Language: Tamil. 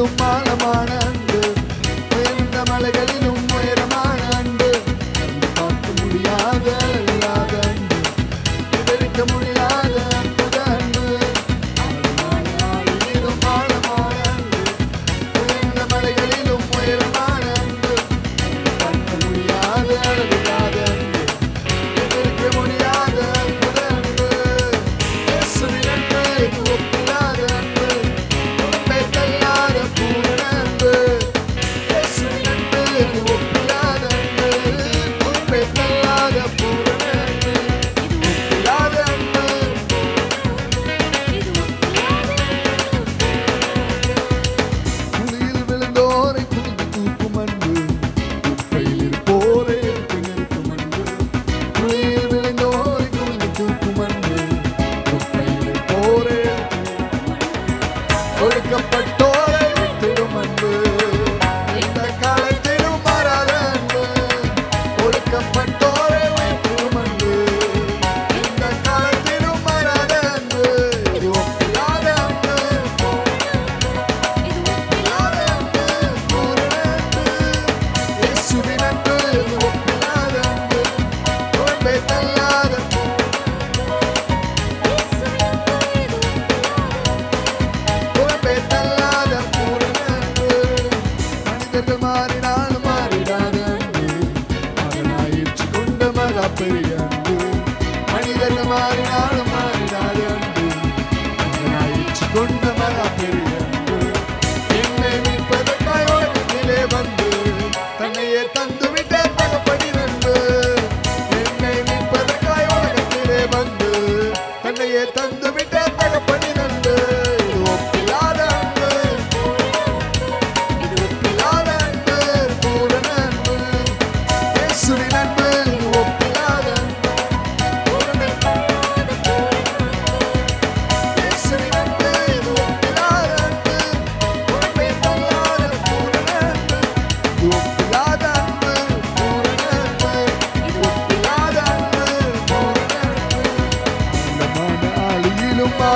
மலைகளிலும் ஆழமான அன்பு. உயர்ந்த மலைகளிலும் உயரமான அன்பு. பார்க்க முடியாத его you. ये तन